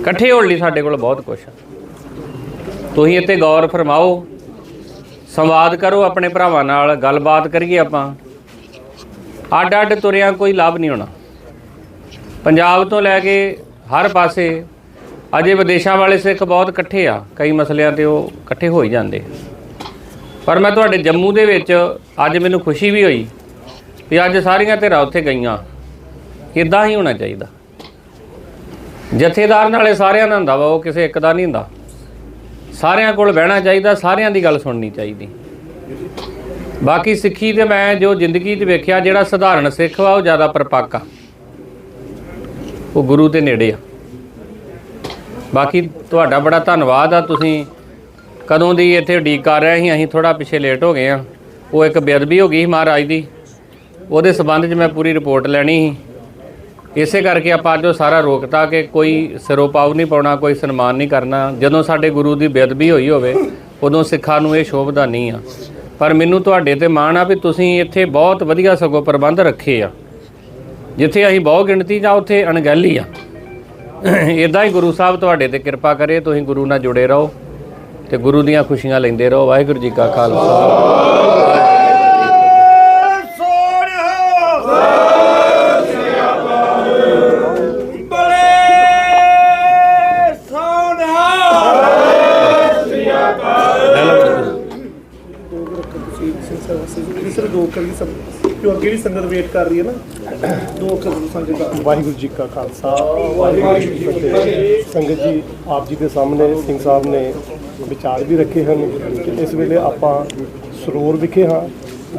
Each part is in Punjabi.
ਇਕੱਠੇ ਹੋਣ ਲਈ ਸਾਡੇ ਕੋਲ ਬਹੁਤ ਕੁਝ ਆ। ਤੁਸੀਂ ਇੱਥੇ ਗੌਰ ਫਰਮਾਓ, ਸੰਵਾਦ ਕਰੋ ਆਪਣੇ ਭਰਾਵਾਂ ਨਾਲ, ਗੱਲਬਾਤ ਕਰੀਏ ਆਪਾਂ। ਅੱਡ ਅੱਡ ਤੁਰਿਆਂ ਕੋਈ ਲਾਭ ਨਹੀਂ ਹੋਣਾ। ਪੰਜਾਬ ਤੋਂ ਲੈ ਕੇ ਹਰ ਪਾਸੇ, ਅਜੇ ਵਿਦੇਸ਼ਾਂ ਵਾਲੇ ਸਿੱਖ ਬਹੁਤ ਇਕੱਠੇ ਆ, ਕਈ ਮਸਲਿਆਂ ਤੇ ਉਹ ਇਕੱਠੇ ਹੋ ਹੀ ਜਾਂਦੇ। ਪਰ ਮੈਂ ਤੁਹਾਡੇ ਜੰਮੂ ਦੇ ਵਿੱਚ ਅੱਜ ਮੈਨੂੰ ਖੁਸ਼ੀ ਵੀ ਹੋਈ ਵੀ ਅੱਜ ਸਾਰੀਆਂ ਧਿਰਾਂ ਉੱਥੇ ਗਈਆਂ। ਇਦਾਂ ਹੀ ਹੋਣਾ ਚਾਹੀਦਾ। ਜਥੇਦਾਰ ਨਾਲੇ ਸਾਰਿਆਂ ਦਾ ਹੁੰਦਾ ਵਾ, ਉਹ ਕਿਸੇ ਇੱਕ ਦਾ ਨਹੀਂ ਹੁੰਦਾ। ਸਾਰਿਆਂ ਕੋਲ ਬਹਿਣਾ ਚਾਹੀਦਾ, ਸਾਰਿਆਂ ਦੀ ਗੱਲ ਸੁਣਨੀ ਚਾਹੀਦੀ। ਬਾਕੀ ਸਿੱਖੀ ਤੇ ਮੈਂ ਜੋ ਜ਼ਿੰਦਗੀ 'ਚ ਵੇਖਿਆ, ਜਿਹੜਾ ਸਧਾਰਨ ਸਿੱਖ ਵਾ, ਉਹ ਜ਼ਿਆਦਾ ਪਰਪੱਕ ਆ। ਉਹ ਗੁਰੂ ਦੇ ਨੇੜੇ ਆ। ਬਾਕੀ ਤੁਹਾਡਾ ਬੜਾ ਧੰਨਵਾਦ ਆ, ਤੁਸੀਂ ਕਦੋਂ ਦੀ ਇੱਥੇ ਉਡੀਕ ਕਰ ਰਹੇ ਸੀ, ਅਸੀਂ ਥੋੜਾ ਪਿੱਛੇ ਲੇਟ ਹੋ ਗਏ ਆ। ਉਹ ਇੱਕ ਬੇਅਦਬੀ ਹੋ ਗਈ ਸੀ ਮਹਾਰਾਜ ਦੀ। ਉਹਦੇ ਸਬੰਧ 'ਚ ਮੈਂ ਪੂਰੀ ਰਿਪੋਰਟ ਲੈਣੀ ਸੀ। ਇਸੇ ਕਰਕੇ ਆਪਾਂ ਅੱਜ ਉਹ ਸਾਰਾ ਰੋਕਤਾ ਕਿ ਕੋਈ ਸਿਰੋਪਾਉ ਨਹੀਂ ਪਾਉਣਾ, ਕੋਈ ਸਨਮਾਨ ਨਹੀਂ ਕਰਨਾ। ਜਦੋਂ ਸਾਡੇ ਗੁਰੂ ਦੀ ਬੇਅਦਬੀ ਹੋਈ ਹੋਵੇ, ਉਦੋਂ ਸਿੱਖਾਂ ਨੂੰ ਇਹ ਸ਼ੋਭਦਾ ਨਹੀਂ ਆ। ਪਰ ਮੈਨੂੰ ਤੁਹਾਡੇ ਤੇ ਮਾਣ ਆ ਵੀ ਤੁਸੀਂ ਇੱਥੇ ਬਹੁਤ ਵਧੀਆ ਸਗੋਂ ਪ੍ਰਬੰਧ ਰੱਖੇ ਆ। ਜਿੱਥੇ ਅਸੀਂ ਬਹੁ ਗਿਣਤੀ ਜਾਂ ਉੱਥੇ ਅਣਗਹਿਲੀ ਆ। ਇਦਾਂ ਹੀ ਗੁਰੂ ਸਾਹਿਬ ਤੁਹਾਡੇ ਤੇ ਕਿਰਪਾ ਕਰੇ, ਤੁਸੀਂ ਗੁਰੂ ਨਾਲ ਜੁੜੇ ਰਹੋ ਤੇ ਗੁਰੂ ਦੀਆਂ ਖੁਸ਼ੀਆਂ ਲੈਂਦੇ ਰਹੋ। ਵਾਹਿਗੁਰੂ ਜੀ ਕਾ ਖਾਲਸਾ। ਸਿਰ ਸੰਗਤ ਜੋ ਅੱਗੇ ਸੰਗਤ ਵੇਟ ਕਰ ਰਹੀ ਹੈ ਨਾ, ਦੋ ਅੱਖਰ ਦੀ ਸੰਗਤ ਵਾਹਿਗੁਰੂ ਜੀ ਕਾ ਖਾਲਸਾ, ਵਾਹਿਗੁਰੂ ਜੀ ਕੀ ਫਤਿਹ। ਸੰਗਤ ਜੀ, ਆਪ ਜੀ ਦੇ ਸਾਹਮਣੇ ਸਿੰਘ ਸਾਹਿਬ ਨੇ ਵਿਚਾਰ ਵੀ ਰੱਖੇ ਹਨ ਇਸ ਵੇਲੇ ਆਪਾਂ ਸਰੋਰ ਵਿਖੇ ਹਾਂ,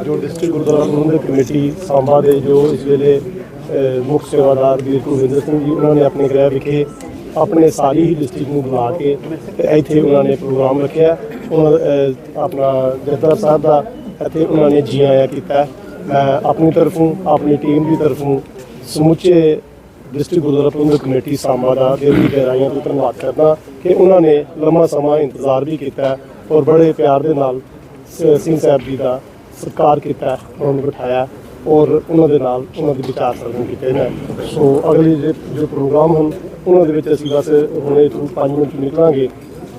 ਜੋ ਡਿਸਟ੍ਰਿਕਟ ਗੁਰਦੁਆਰਾ ਪ੍ਰਬੰਧਕ ਕਮੇਟੀ ਸਾਂਭਾ ਦੇ, ਜੋ ਇਸ ਵੇਲੇ ਮੁੱਖ ਸੇਵਾਦਾਰ ਵੀਰ ਕੁਲਵਿੰਦਰ ਸਿੰਘ ਜੀ, ਉਹਨਾਂ ਨੇ ਆਪਣੇ ਗ੍ਰਹਿ ਵਿਖੇ ਆਪਣੇ ਸਾਰੀ ਹੀ ਡਿਸਟ੍ਰਿਕਟ ਨੂੰ ਬੁਲਾ ਕੇ ਤੇ ਇੱਥੇ ਉਹਨਾਂ ਨੇ ਪ੍ਰੋਗਰਾਮ ਰੱਖਿਆ। ਉਹਨਾਂ ਆਪਣਾ ਜਥੇਦਾਰ ਸਾਹਿਬ ਦਾ ਇੱਥੇ ਉਹਨਾਂ ਨੇ ਜੀ ਆਇਆਂ ਕੀਤਾ। ਮੈਂ ਆਪਣੀ ਤਰਫੋਂ, ਆਪਣੀ ਟੀਮ ਦੀ ਤਰਫੋਂ ਸਮੁੱਚੇ ਡਿਸਟ੍ਰਿਕਟ ਗੁਰਦੁਆਰਾ ਪ੍ਰਬੰਧਕ ਕਮੇਟੀ ਸਾਂਬਾ ਦਾ ਦਿਲ ਦੀ ਗਹਿਰਾਈਆਂ ਤੋਂ ਧੰਨਵਾਦ ਕਰਦਾ ਕਿ ਉਹਨਾਂ ਨੇ ਲੰਮਾ ਸਮਾਂ ਇੰਤਜ਼ਾਰ ਵੀ ਕੀਤਾ ਔਰ ਬੜੇ ਪਿਆਰ ਦੇ ਨਾਲ ਸਿੰਘ ਸਾਹਿਬ ਜੀ ਦਾ ਸਤਿਕਾਰ ਕੀਤਾ, ਉਹਨਾਂ ਨੂੰ ਬਿਠਾਇਆ ਔਰ ਉਹਨਾਂ ਦੇ ਨਾਲ ਉਹਨਾਂ ਦੇ ਵਿਚਾਰ ਸਰਵਨ ਕੀਤੇ ਨੇ। ਸੋ ਅਗਲੇ ਜੋ ਪ੍ਰੋਗਰਾਮ ਹਨ, ਉਹਨਾਂ ਦੇ ਵਿੱਚ ਅਸੀਂ ਬਸ ਹੁਣੇ ਤੋਂ 5 ਮਿੰਟ ਨਿਕਲਾਂਗੇ।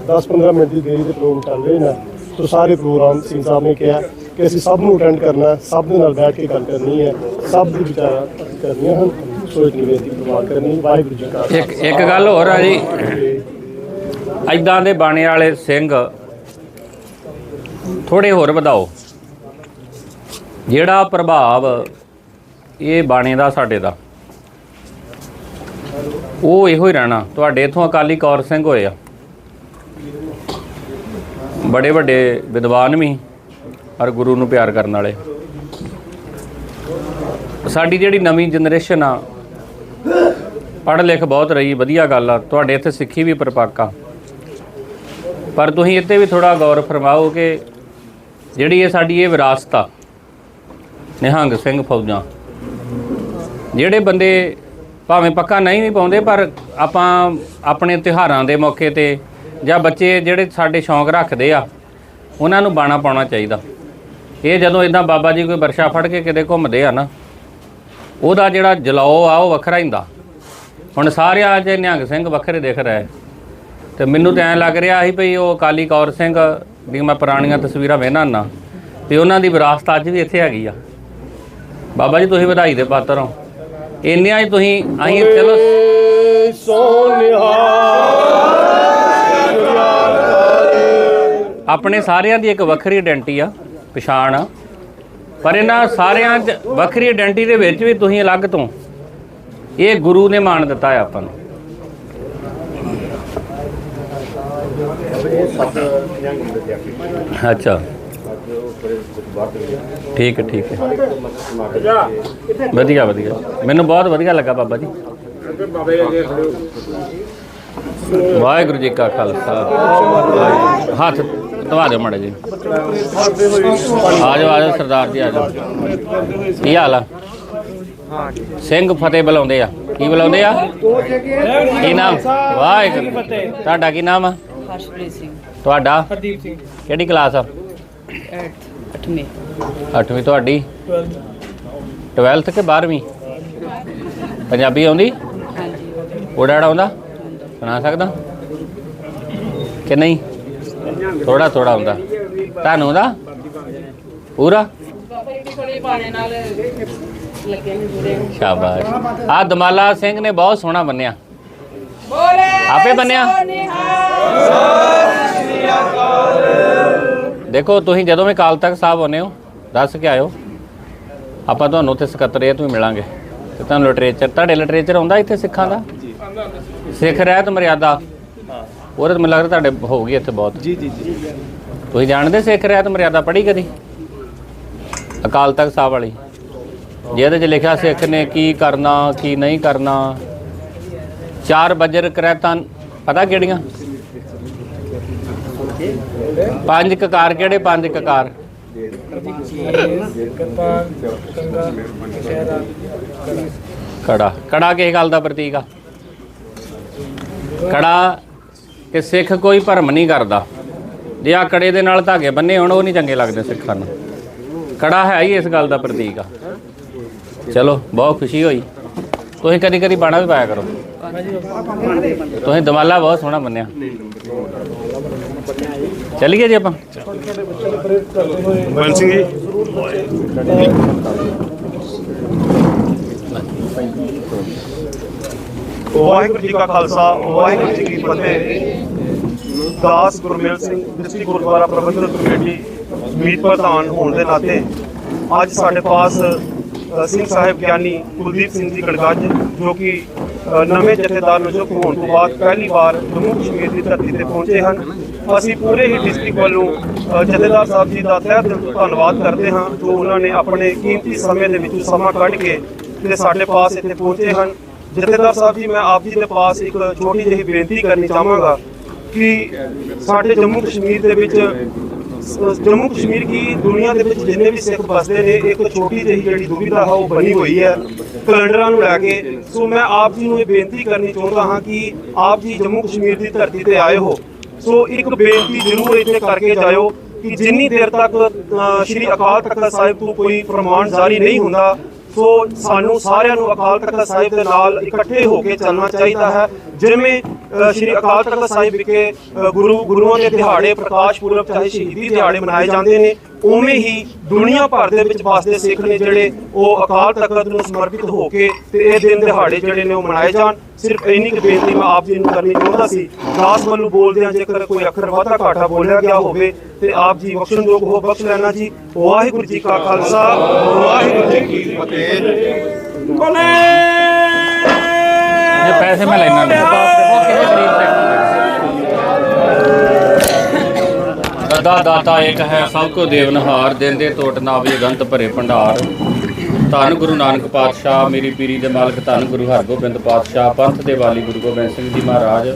10-15 ਮਿੰਟ ਦੀ ਦੇਰੀ ਦੇ ਪ੍ਰੋਗਰਾਮ ਚੱਲ ਰਹੇ ਨੇ। ਸੋ ਸਾਰੇ ਪ੍ਰੋਗਰਾਮ ਸਿੰਘ ਸਾਹਿਬ ਨੇ ਕਿਹਾ ਕਿ ਅਸੀਂ ਸਭ ਨੂੰ ਅਟੈਂਡ ਕਰਨਾ ਸਭ ਦੇ ਨਾਲ ਬੈਠ ਕੇ ਗੱਲ ਕਰਨੀ ਹੈ, ਸਭ ਦੀ ਵਿਚਾਰਾਂ ਕਰਨੀਆਂ ਹਨ, ਸੋ ਇੱਕ ਨਿਵੇਦੀ ਪ੍ਰਵਾਨ ਕਰਨੀ ਵਾਹਿਗੁਰੂ ਜੀ ਕਾ ਇੱਕ ਇੱਕ ਗੱਲ ਹੋਰ ਆ ਜੀ। ਐਦਾਂ ਦੇ ਬਾਣੇ ਵਾਲੇ ਸਿੰਘ ਥੋੜੇ ਹੋਰ ਵਧਾਓ। ਜਿਹੜਾ ਪ੍ਰਭਾਵ ਇਹ ਬਾਣੇ ਦਾ ਸਾਡੇ ਦਾ, ਉਹ ਇਹੋ ਹੀ ਰਹਿਣਾ। ਤੁਹਾਡੇ ਇਥੋਂ ਅਕਾਲੀ ਕੌਰ ਸਿੰਘ ਹੋਏ ਆ। ਬੜੇ ਵੱਡੇ ਵਿਦਵਾਨ ਵੀ ਔਰ ਗੁਰੂ ਨੂੰ ਪਿਆਰ ਕਰਨ ਵਾਲੇ। ਸਾਡੀ ਜਿਹੜੀ ਨਵੀਂ ਜਨਰੇਸ਼ਨ ਆ ਪੜ੍ਹ ਲਿਖ ਬਹੁਤ ਰਹੀ, ਵਧੀਆ ਗੱਲ ਆ। ਤੁਹਾਡੇ ਇੱਥੇ ਸਿੱਖੀ ਵੀ ਪਰਪੱਕ ਆ। ਪਰ ਤੁਸੀਂ ਇੱਥੇ ਵੀ ਥੋੜਾ ਗੌਰ ਫਰਮਾਓ ਕਿ ਜਿਹੜੀ ਇਹ ਸਾਡੀ ਇਹ ਵਿਰਾਸਤ ਆ, ਨਿਹੰਗ ਸਿੰਘ ਫੌਜਾਂ, ਜਿਹੜੇ ਬੰਦੇ ਭਾਵੇਂ ਪੱਕਾ ਨਹੀਂ ਵੀ ਪਾਉਂਦੇ, ਪਰ ਆਪਾਂ ਆਪਣੇ ਤਿਉਹਾਰਾਂ ਦੇ ਮੌਕੇ ਤੇ ਜਾਂ ਬੱਚੇ ਜਿਹੜੇ ਸਾਡੇ ਸ਼ੌਂਕ ਰੱਖਦੇ ਆ ਉਹਨਾਂ ਨੂੰ ਬਾਣਾ ਪਾਉਣਾ ਚਾਹੀਦਾ। ਇਹ ਜਦੋਂ ਇਦਾਂ ਬਾਬਾ ਜੀ ਕੋਈ ਵਰਸ਼ਾ ਫੜ ਕੇ ਕਿਤੇ ਘੁੰਮਦੇ ਆ ਨਾ ਉਹਦਾ ਜਿਹੜਾ ਜਲਾਓ ਆ ਉਹ ਵੱਖਰਾ ਹੀ ਹੁੰਦਾ। ਹੁਣ ਸਾਰਿਆਂ 'ਚ ਨਿਹੰਗ ਸਿੰਘ ਵੱਖਰੇ ਦਿਖ ਰਹੇ। ਤੇ ਮੈਨੂੰ ਤਾਂ ਐਂ ਲੱਗ ਰਿਹਾ ਸੀ ਭਈ ਉਹ ਅਕਾਲੀ ਕੌਰ ਸਿੰਘ ਦੀ ਮੈਂ ਪੁਰਾਣੀਆਂ ਤਸਵੀਰਾਂ ਵੇਖਣਾ ਨਾ ਤੇ ਉਹਨਾਂ ਦੀ ਵਿਰਾਸਤ ਅੱਜ ਵੀ ਇੱਥੇ ਹੈਗੀ ਆ। ਬਾਬਾ ਜੀ ਤੁਸੀਂ ਵਧਾਈ ਦੇ ਪਾਤਰ ਹੋ। ਇੰਨਿਆਂ ਹੀ ਤੁਸੀਂ ਅਸੀਂ ਚਲੋ। ਆਪਣੇ ਸਾਰਿਆਂ ਦੀ ਇੱਕ ਵੱਖਰੀ ਆਇਡੈਂਟੀ ਆ, ਪਛਾਣ ਆ। ਪਰ ਇਹਨਾਂ ਸਾਰਿਆਂ 'ਚ ਵੱਖਰੀ ਆਇਡੈਂਟੀ ਦੇ ਵਿੱਚ ਵੀ ਤੁਸੀਂ ਅਲੱਗ ਤੋਂ। ਇਹ ਗੁਰੂ ਨੇ ਮਾਣ ਦਿੱਤਾ ਹੈ ਆਪਾਂ ਨੂੰ। ਅੱਛਾ। ਠੀਕ ਹੈ ਠੀਕ ਹੈ। ਵਧੀਆ ਵਧੀਆ। ਮੈਨੂੰ ਬਹੁਤ ਵਧੀਆ ਲੱਗਾ ਬਾਬਾ ਜੀ। ਵਾਹਿਗੁਰੂ ਜੀ ਕਾ ਖਾਲਸਾ। ਹੱਥ ਧਵਾ ਦਿਓ ਮਾੜੇ ਜੀ ਆ ਜਾਓ ਆ ਜਾਓ ਸਰਦਾਰ ਜੀ ਆ ਜਾਓ। ਕੀ ਹਾਲ ਆ? ਸਿੰਘ ਫਤਿਹ ਬੁਲਾਉਂਦੇ ਆ। ਕੀ ਬੁਲਾਉਂਦੇ ਆ? ਕੀ ਨਾਮ? ਵਾਹਿਗੁਰੂ। ਤੁਹਾਡਾ ਕੀ ਨਾਮ ਆ? ਹਰਸ਼ਪ੍ਰੀਤ ਸਿੰਘ। ਤੁਹਾਡਾ? ਹਰਦੀਪ ਸਿੰਘ। ਕਿਹੜੀ ਕਲਾਸ ਆ? 8th 8ਵੇਂ 8ਵੀਂ ਤੁਹਾਡੀ? 12th ਕਿ 12ਵੀਂ ਪੰਜਾਬੀ ਆਉਂਦੀ? ਹਾਂਜੀ। ਉਡਾੜਾ ਆਉਂਦਾ? ਸੁਣਾ ਸਕਦਾ? ਕਿ ਨਹੀਂ? ਥੋੜਾ ਥੋੜਾ ਹੁੰਦਾ। ਤੁਹਾਨੂੰ ਹੁੰਦਾ? ਪੂਰਾ? ਸ਼ਾਬਾਸ਼। ਆ ਦਮਾਲਾ ਸਿੰਘ ਨੇ ਬਹੁਤ ਸੋਹਣਾ ਬੰਨਿਆ। ਆਪੇ ਬੰਨਿਆ? ਦੇਖੋ ਤੁਸੀਂ ਜਦੋਂ ਵੀ ਕਾਲ ਤੱਕ ਸਾਹਿਬ ਆਉਂਦੇ ਹੋ ਦੱਸ ਕੇ ਆਇਓ। ਆਪਾਂ ਤੁਹਾਨੂੰ ਉੱਥੇ ਸਕੱਤਰੇਤ ਵੀ ਮਿਲਾਂਗੇ। ਤੇ ਤੁਹਾਨੂੰ ਲਿਟਰੇਚਰ ਤੁਹਾਡੇ ਲਿਟਰੇਚਰ ਆਉਂਦਾ ਇੱਥੇ ਸਿੱਖਾਂ ਦਾ? ਸਿੱਖ ਰਹਿਤ ਮਰਿਆਦਾ। ਉਹਦੇ ਤੇ ਮੈਨੂੰ ਲੱਗਦਾ ਤੁਹਾਡੇ ਹੋਊਗੀ ਇੱਥੇ ਬਹੁਤ। ਜੀ ਜੀ ਜੀ। ਤੁਸੀਂ ਜਾਣਦੇ ਸਿੱਖ ਰਹਿਤ ਮਰਿਆਦਾ ਪੜ੍ਹੀ ਕਦੀ? ਅਕਾਲ ਤਖਤ ਸਾਹਿਬ ਵਾਲੀ। ਜਿਹਦੇ 'ਚ ਲਿਖਿਆ ਸਿੱਖ ਨੇ ਕੀ ਕਰਨਾ ਕੀ ਨਹੀਂ ਕਰਨਾ। ਚਾਰ ਬਜਰ ਕਰੈਤਾਂ ਪਤਾ ਕਿਹੜੀਆਂ? ਪੰਜ ਕਕਾਰ ਕਿਹੜੇ? ਪੰਜ ਕਕਾਰ। ਕੜਾ। ਕੜਾ ਕਿਸ ਗੱਲ ਦਾ ਪ੍ਰਤੀਕ ਆ? ਕੜਾ ਕਿ ਸਿੱਖ ਕੋਈ ਭਰਮ ਨਹੀਂ ਕਰਦਾ। ਜੇ ਆ ਕੜੇ ਦੇ ਨਾਲ ਧਾਗੇ ਬੰਨੇ ਹੋਣ, ਉਹ ਨਹੀਂ ਚੰਗੇ ਲੱਗਦੇ ਸਿੱਖਾਂ ਨੂੰ। ਕੜਾ ਹੈ ਹੀ ਇਸ ਗੱਲ ਦਾ ਪ੍ਰਤੀਕ ਆ। ਚਲੋ, ਬਹੁਤ ਖੁਸ਼ੀ ਹੋਈ। ਤੁਸੀਂ ਕਦੀ ਕਦੀ ਬਾਣਾ ਵੀ ਪਾਇਆ ਕਰੋ। ਤੁਸੀਂ ਦਮਾਲਾ ਬਹੁਤ ਸੋਹਣਾ ਬੰਨਿਆ ਚੱਲੀਏ ਜੀ ਆਪਾਂ। ਬੰਨ ਸਿੰਘ ਜੀ। ਵਾਹਿਗੁਰੂ ਜੀ ਕਾ ਖਾਲਸਾ, ਵਾਹਿਗੁਰੂ ਜੀ ਕੀ ਫਤਿਹ। ਦਾਸ ਗੁਰਮੇਲ ਸਿੰਘ ਡਿਸਟ੍ਰਿਕਟ ਗੁਰਦੁਆਰਾ ਪ੍ਰਬੰਧਕ ਕਮੇਟੀ, ਮੀਤ ਪ੍ਰਧਾਨ ਹੋਣ ਦੇ ਨਾਤੇ ਅੱਜ ਸਾਡੇ ਪਾਸ ਸਿੰਘ ਸਾਹਿਬ ਗਿਆਨੀ ਕੁਲਦੀਪ ਸਿੰਘ ਜੀ ਗੜਗੱਜ, ਜੋ ਕਿ ਨਵੇਂ ਜਥੇਦਾਰ ਨਿਯੁਕਤ ਹੋਣ ਤੋਂ ਬਾਅਦ ਪਹਿਲੀ ਵਾਰ ਜੰਮੂ ਕਸ਼ਮੀਰ ਦੀ ਧਰਤੀ ਤੇ ਪਹੁੰਚੇ ਹਨ। ਅਸੀਂ ਪੂਰੇ ਹੀ ਡਿਸਟ੍ਰਿਕਟ ਵੱਲੋਂ ਜਥੇਦਾਰ ਸਾਹਿਬ ਜੀ ਦਾ ਤਹਿ ਦਿਲ ਧੰਨਵਾਦ ਕਰਦੇ ਹਾਂ, ਜੋ ਉਹਨਾਂ ਨੇ ਆਪਣੇ ਕੀਮਤੀ ਸਮੇਂ ਦੇ ਵਿੱਚੋਂ ਸਮਾਂ ਕੱਢ ਕੇ ਤੇ ਸਾਡੇ ਪਾਸ ਇੱਥੇ ਪਹੁੰਚੇ ਹਨ। ਜਥੇਦਾਰ ਸਾਹਿਬ ਜੀ, ਮੈਂ ਆਪ ਜੀ ਦੇ ਪਾਸ ਇੱਕ ਛੋਟੀ ਜਿਹੀ ਬੇਨਤੀ ਕਰਨੀ ਚਾਹਾਂਗਾ ਕਿ ਸਾਡੇ ਜੰਮੂ ਕਸ਼ਮੀਰ ਦੇ ਵਿੱਚ ਜੰਮੂ ਕਸ਼ਮੀਰ ਕੀ ਦੁਨੀਆ ਦੇ ਵਿੱਚ ਜਿੰਨੇ ਵੀ ਸਿੱਖ ਵਸਦੇ ਨੇ, ਇੱਕ ਛੋਟੀ ਜਿਹੀ ਜਿਹੜੀ ਦੁਵਿਧਾ ਹੈ ਉਹ ਬਣੀ ਹੋਈ ਹੈ ਕੈਲੰਡਰਾਂ ਨੂੰ ਲੈ ਕੇ। ਸੋ ਮੈਂ ਆਪ ਜੀ ਨੂੰ ਇਹ ਬੇਨਤੀ ਕਰਨੀ ਚਾਹੁੰਦਾ ਹਾਂ ਕਿ ਆਪ ਜੀ ਜੰਮੂ ਕਸ਼ਮੀਰ ਦੀ ਧਰਤੀ ਤੇ ਆਏ ਹੋ। ਸੋ ਇੱਕ ਬੇਨਤੀ ਜ਼ਰੂਰ ਇੱਥੇ ਕਰਕੇ ਜਾਇਓ ਕਿ ਜਿੰਨੀ ਦੇਰ ਤੱਕ ਸ਼੍ਰੀ ਅਕਾਲ ਤਖਤ ਸਾਹਿਬ ਤੋਂ ਕੋਈ ਫਰਮਾਨ ਜਾਰੀ ਨਹੀਂ ਹੁੰਦਾ ਸੋ ਸਾਨੂੰ ਸਾਰਿਆਂ ਨੂੰ ਅਕਾਲ ਤਖਤ ਸਾਹਿਬ ਦੇ ਨਾਲ ਇਕੱਠੇ ਹੋ ਕੇ ਚੱਲਣਾ ਚਾਹੀਦਾ ਹੈ। ਜਿਵੇਂ ਅ, ਸ਼੍ਰੀ ਅਕਾਲ ਤਖਤ ਸਾਹਿਬ ਵਿਖੇ ਗੁਰੂ ਗੁਰੂਆਂ ਦੇ ਦਿਹਾੜੇ ਪ੍ਰਕਾਸ਼ ਪੁਰਬ ਚਾਹੇ ਸ਼ਹੀਦੀ ਦਿਹਾੜੇ ਮਨਾਏ ਜਾਂਦੇ ਨੇ ਉਵੇਂ ਹੀ ਦੁਨੀਆ ਭਰ ਦੇ ਵਿੱਚ ਵਸਦੇ ਸਿੱਖ ਨੇ ਜਿਹੜੇ ਉਹ ਅਕਾਲ ਤਖਤ ਨੂੰ ਸਮਰਪਿਤ ਹੋ ਕੇ ਤੇ ਇਹ ਦਿਨ ਦਿਹਾੜੇ ਜਿਹੜੇ ਨੇ ਉਹ ਮਨਾਏ ਜਾਣ। ਸਿਰਫ ਇੰਨੀ ਕੁ ਬੇਨਤੀ ਮੈਂ ਆਪ ਜੀ ਨੂੰ ਕਰਨੀ ਚਾਹੁੰਦਾ ਸੀ। ਦਾਸ ਵੱਲੋਂ ਬੋਲਦੇ ਆ ਜੇਕਰ ਕੋਈ ਅੱਖਰ ਵਾਧਾ ਘਾਟਾ ਬੋਲਿਆ ਗਿਆ ਹੋਵੇ ਤੇ ਆਪ ਜੀ ਬਖਸ਼ਣਯੋਗ ਹੋ। ਬਖਸ਼ ਲੈਣਾ ਜੀ। ਵਾਹਿਗੁਰੂ ਜੀ ਕਾ ਖਾਲਸਾ। ਵਾਹਿਗੁਰੂ ਜੀ ਕੀ ਫਤਿਹ। ਇਹ ਪੈਸੇ ਮੈਂ ਲੈਣਾ ਨਹੀਂ। ਉਹ ਕਿਸੇ ਗਰੀਬ ਤੇ ਦਾਦਾ ਦਾਤਾ ਇੱਕ ਹੈ ਸਭ ਕੋ ਦੇਵਨਹਾਰ। ਦਿੰਦੇ ਟੋਟ ਨਾ ਵੀ ਗੰਤ ਭਰੇ ਭੰਡਾਰ। ਧੰਨ ਗੁਰੂ ਨਾਨਕ ਪਾਤਸ਼ਾਹ, ਮੇਰੀ ਪੀਰੀ ਦੇ ਮਾਲਕ ਧੰਨ ਗੁਰੂ ਹਰਗੋਬਿੰਦ ਪਾਤਸ਼ਾਹ, ਪੰਥ ਦੇ ਵਾਲੀ ਗੁਰੂ ਗੋਬਿੰਦ ਸਿੰਘ ਜੀ ਮਹਾਰਾਜ।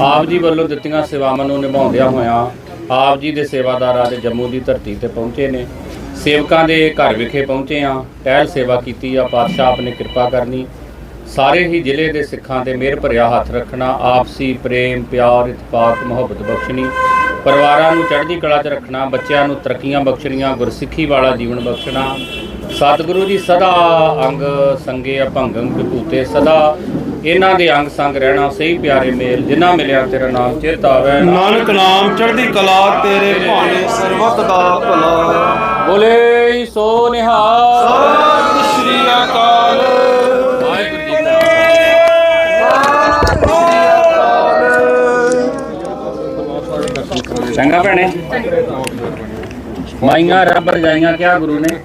ਆਪ ਜੀ ਵੱਲੋਂ ਦਿੱਤੀਆਂ ਸੇਵਾਵਾਂ ਨੂੰ ਨਿਭਾਉਂਦਿਆਂ ਹੋਇਆਂ ਆਪ ਜੀ ਦੇ ਸੇਵਾਦਾਰ ਅੱਜ ਜੰਮੂ ਦੀ ਧਰਤੀ ਤੇ ਪਹੁੰਚੇ ਨੇ। ਸੇਵਕਾਂ ਦੇ ਘਰ ਵਿਖੇ ਪਹੁੰਚੇ ਆ ਟਹਿਲ ਸੇਵਾ ਕੀਤੀ ਆ, ਪਾਤਸ਼ਾਹ ਆਪ ਨੇ ਕਿਰਪਾ ਕਰਨੀ। ਸਾਰੇ ਹੀ ਜ਼ਿਲ੍ਹੇ ਦੇ ਸਿੱਖਾਂ ਤੇ ਮਿਹਰ ਭਰਿਆ ਹੱਥ ਰੱਖਣਾ, ਆਪਸੀ ਪ੍ਰੇਮ, ਪਿਆਰ ਇਤਫਾਕ ਮੁਹੱਬਤ ਬਖਸ਼ਣੀ। ਪਰਿਵਾਰਾਂ ਨੂੰ ਚੜ੍ਹਦੀ ਕਲਾ 'ਚ ਰੱਖਣਾ ਬੱਚਿਆਂ ਨੂੰ ਤਰੱਕੀਆਂ ਬਖਸ਼ਣੀਆਂ ਗੁਰਸਿੱਖੀ ਵਾਲਾ ਜੀਵਨ ਬਖਸ਼ਣਾ। ਸਤਿਗੁਰੂ ਜੀ ਸਦਾ ਅੰਗ ਸੰਗੇ ਅਭੰਗੰ ਵਿਭੂਤੇ ਸਦਾ ਇਹਨਾਂ ਦੇ ਅੰਗ ਸੰਗ ਰਹਿਣਾ ਸਹੀ ਪਿਆਰੇ ਮੇਲ ਜਿਨ੍ਹਾਂ ਮਿਲਿਆ ਤੇਰਾ ਨਾਮ ਚੇਤ ਆਵੇ ਨਾਨਕ ਨਾਮ ਚੜ੍ਹਦੀ ਕਲਾ ਤੇਰੇ ਭਾਣੇ ਸਰਬਤ ਦਾ ਭਲਾ। ਬੋਲੇ ਸੋ ਨਿਹਾਲ। ਭੈਣੇ। ਮਾਈਆਂ ਰੱਬ ਰਜਾਈਆਂ ਕਿਆ ਗੁਰੂ ਨੇ?